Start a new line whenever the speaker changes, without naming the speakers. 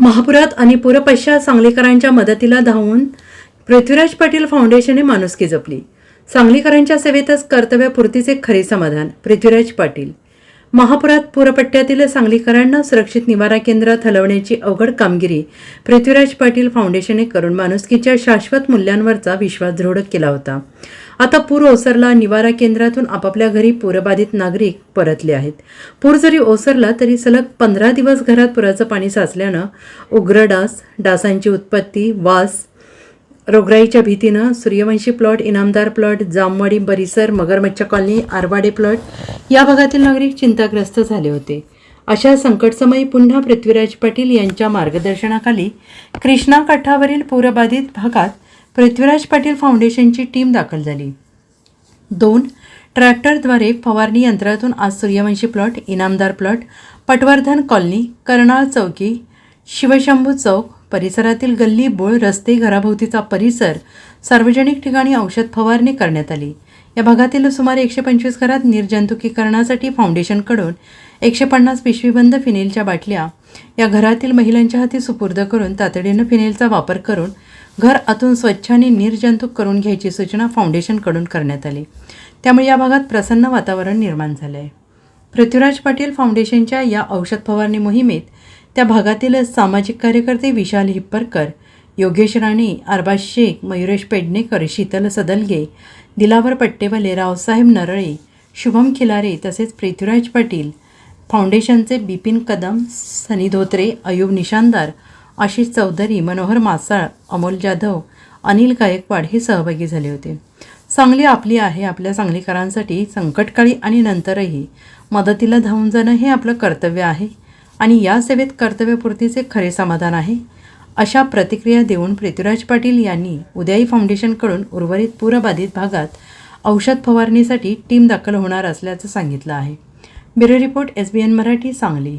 महापुरात आणि पूरपश्चात सांगलीकरांच्या मदतीला धावून पृथ्वीराज पाटील फाउंडेशनने माणुसकी जपली. सांगलीकरांच्या सेवेतच कर्तव्यपूर्तीचे खरे समाधान पृथ्वीराज पाटील. महापुरात पूरपट्ट्यातील सांगलीकरांना सुरक्षित निवारा केंद्रात हलवण्याची अवघड कामगिरी पृथ्वीराज पाटील फाउंडेशनने करून माणुसकीच्या शाश्वत मूल्यांवरचा विश्वास दृढ केला होता. आता पूर ओसरला निवारा केंद्रातून आपापल्या घरी पूरबाधित नागरिक परतले आहेत. पूर जरी ओसरला तरी सलग पंधरा दिवस घरात पुराचं पाणी साचल्यानं उग्र डास डासांची उत्पत्ती वास रोगराईच्या भीतीनं सूर्यवंशी प्लॉट इनामदार प्लॉट जामवाडी परिसर मगरमच्छ कॉलनी आरवाडे प्लॉट या भागातील नागरिक चिंताग्रस्त झाले होते. अशा संकटसमयी पुन्हा पृथ्वीराज पाटील यांच्या मार्गदर्शनाखाली कृष्णा काठावरील पूरबाधित भागात पृथ्वीराज पाटील फाउंडेशनची टीम दाखल झाली. दोन ट्रॅक्टरद्वारे फवारणी यंत्रातून आज Suryavanshi plot Inamdar plot Patwardhan colony Karnal चौकी शिवशंभू चौक परिसरातील गल्ली बोळ रस्ते घराभोवतीचा परिसर सार्वजनिक ठिकाणी औषध फवारणी करण्यात आली. या भागातील सुमारे एकशे पंचवीस घरात निर्जंतुकीकरणासाठी फाउंडेशनकडून एकशे पन्नास पिशवीबंद फिनेलच्या बाटल्या या घरातील महिलांच्या हाती सुपूर्द करून तातडीनं फिनेलचा वापर करून घर आतून स्वच्छ आणि निर्जंतुक करून घ्यायची सूचना फाउंडेशनकडून करण्यात आली. त्यामुळे या भागात प्रसन्न वातावरण निर्माण झालं आहे पृथ्वीराज पाटील फाउंडेशनच्या या औषध फवारणी मोहिमेत त्या भागातील सामाजिक कार्यकर्ते विशाल हिप्परकर योगेश राणे अरबाज शेख मयुरेश पेडणेकर शीतल सदलगे दिलावर पट्टेवाले रावसाहेब नरळे शुभम खिलारे तसेच पृथ्वीराज पाटील फाउंडेशनचे बिपिन कदम सनी धोत्रे अयुब निशानदार आशिष चौधरी मनोहर मासाळ अमोल जाधव अनिल गायकवाड हे सहभागी झाले होते. सांगली आपली आहे आपल्या सांगलीकरांसाठी संकटकाळी आणि नंतरही मदतीला धावून जाणं हे आपलं कर्तव्य आहे आणि या सेवेत कर्तव्यपूर्तीचे खरे समाधान आहे अशा प्रतिक्रिया देऊन पृथ्वीराज पाटील यांनी उद्याही फाउंडेशनकडून उर्वरित पूरबाधित भागात औषध फवारणीसाठी टीम दाखल होणार असल्याचं सांगितलं आहे. Bureau report S B N Marathi Sangli.